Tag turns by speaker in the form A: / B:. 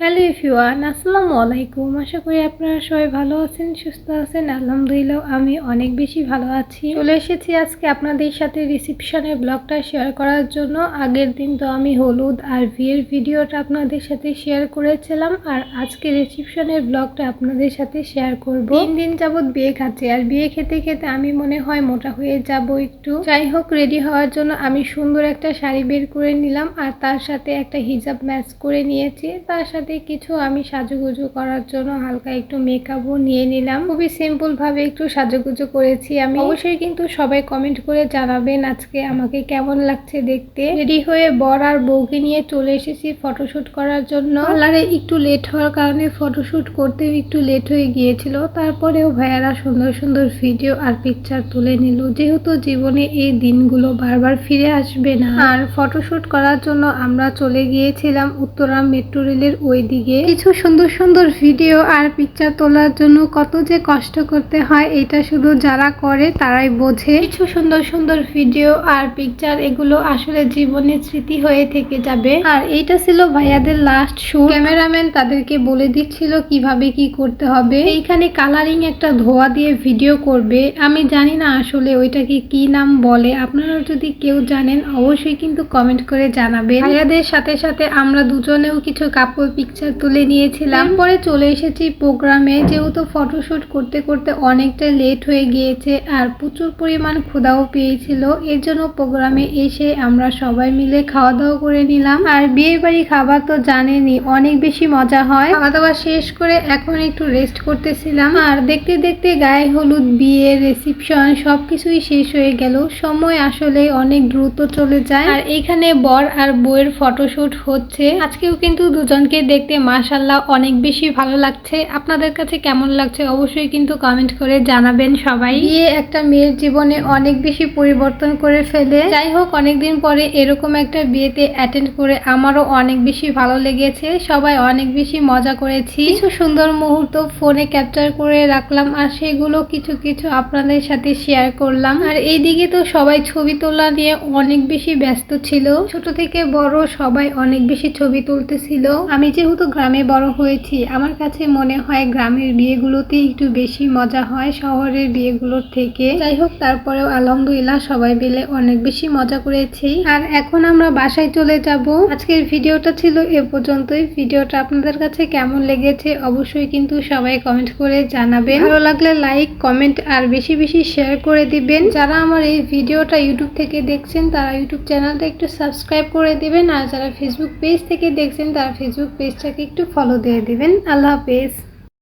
A: Hello ইফিওয়ান আসসালামু আলাইকুম। আশা করি আপনারা সবাই ভালো আছেন, সুস্থ আছেন। আলহামদুলিল্লাহ, আমি অনেক বেশি ভালো আছি। চলে এসেছি আজকে আপনাদের সাথে রিসিপশনের ব্লগটা শেয়ার করার জন্য। আগের দিন তো আমি হলুদ আর বিয়ের ভিডিওটা আপনাদের সাথে শেয়ার করেছিলাম। আর আজকে রিসিপশনের ব্লগটা আপনাদের সাথে শেয়ার করব। তিন দিন যাবৎ বিয়ে খাচ্ছি। আর বিয়ে খেতে খেতে আমি মনে হয় মোটা হয়ে যাব একটু। যাই হোক রেডি হওয়ার জন্য আমি সুন্দর একটা শাড়ি বের করে নিলাম। আর তার সাথে একটা হিজাব ম্যাচ করে নিয়েছি। তার সাথে কিছু আমি সাজুগুজু করার জন্য হালকা একটু মেকআপও নিয়ে নিলাম। খুবই সিম্পল ভাবে একটু সাজুগুজু করেছি আমি। অবশ্যই কিন্তু সবাই কমেন্ট করে জানাবেন আজকে আমাকে কেমন লাগছে দেখতে। রেডি হয়ে বর আর বউকে নিয়ে চলে এসেছি ফটোশুট করার জন্য। পার্লারে একটু লেট হওয়ার কারণে ফটোশুট করতেও একটু লেট হয়ে গিয়েছিল। তারপরেও ভাইয়ারা সুন্দর সুন্দর ভিডিও আর পিকচার তুলে নিল। যেহেতু জীবনে এই দিনগুলো বারবার ফিরে আসবে না। আর ফটোশুট করার জন্য আমরা চলে গিয়েছিলাম উত্তরা মেট্রো রেলের ওই দিকে কিছু সুন্দর সুন্দর ভিডিও আর পিকচার তোলার জন্য কত যে কষ্ট করতে হয় এটা শুধু যারা করে তারাই বোঝে। কিছু সুন্দর সুন্দর ভিডিও আর পিকচার এগুলো আসলে জীবনের স্মৃতি হয়ে থেকে যাবে। আর এইটা ছিল ভাইয়াদের লাস্ট শুট ক্যামেরাম্যান তাদেরকে বলে দিচ্ছিল কীভাবে কি করতে হবে। এইখানে কালারিং একটা ধোয়া দিয়ে ভিডিও করবে। আমি জানি না আসলে ওইটাকে কি নাম বলে। আপনারা যদি কেউ জানেন অবশ্যই কিন্তু কমেন্ট করে জানাবেন। ভাইয়াদের সাথে সাথে আমরা দুজনেও কিছু কাপড় পিকচার তুলে নিয়েছিলাম। পরে চলে এসেছি প্রোগ্রামে যেহেতু ফটোশ্যুট করতে করতে অনেকটা লেট হয়ে গিয়েছে আর প্রচুর পরিমাণ ক্ষুদাও পেয়েছিল এর জন্য প্রোগ্রামে এসে আমরা সবাই মিলে খাওয়া দাওয়া করে নিলাম। আর বিয়ে বাড়ি খাবার তো জানেনি অনেক বেশি মজা হয়। খাওয়া দাওয়া শেষ করে এখন একটু রেস্ট করতেছিলাম। আর দেখতে দেখতে গায়ে হলুদ বিয়ে রিসিপশন সবকিছুই শেষ হয়ে গেল। সময় আসলে অনেক দ্রুত চলে যায়। আর এখানে বর আর বউয়ের ফটোশ্যুট হচ্ছে। আজকেও কিন্তু দুজনকে দেখতে মাশাল্লাহ অনেক বেশি ভালো লাগছে। আপনাদের কাছে কেমন লাগছে অবশ্যই কিন্তু কমেন্ট করে জানাবেন সবাই। বিয়ে একটা মেয়ের জীবনে অনেক বেশি পরিবর্তন করে ফেলে। যাই হোক অনেকদিন পরে এরকম একটা বিয়েতে অ্যাটেন্ড করে আমারও অনেক বেশি ভালো লেগেছে। সবাই অনেক বেশি মজা করেছি। কিছু সুন্দর মুহূর্ত ফোনে ক্যাপচার করে রাখলাম আর সেগুলো কিছু কিছু আপনাদের সাথে শেয়ার করলাম। আর এইদিকে তো সবাই ছবি তোলা নিয়ে অনেক বেশি ব্যস্ত ছিল। ছোট থেকে বড় সবাই অনেক বেশি ছবি তুলতেছিল। আমি যেহেতু গ্রামে বড় হয়েছি, আমার কাছে মনে হয় গ্রামের বিয়েগুলোতে একটু বেশি মজা হয় শহরের বিয়েগুলোর থেকে। যাই হোক, তারপরেও আলহামদুলিল্লাহ সবাই মিলে অনেক বেশি মজা করেছি। আর এখন আমরা বাসায় চলে যাব। আজকের ভিডিওটা ছিল এ পর্যন্তই। ভিডিওটা আপনাদের কাছে কেমন লেগেছে অবশ্যই কিন্তু সবাই কমেন্ট করে জানাবেন। ভালো লাগলে লাইক, কমেন্ট আর বেশি বেশি শেয়ার করে দিবেন। যারা আমার এই ভিডিওটা ইউটিউব থেকে দেখছেন, তারা ইউটিউব চ্যানেলটা একটু সাবস্ক্রাইব করে দিবেন। আর যারা ফেসবুক পেজ থেকে দেখছেন, তারা ফেসবুক পেজটাকে একটু ফলো দিয়ে দিবেন। আল্লাহ হাফেজ।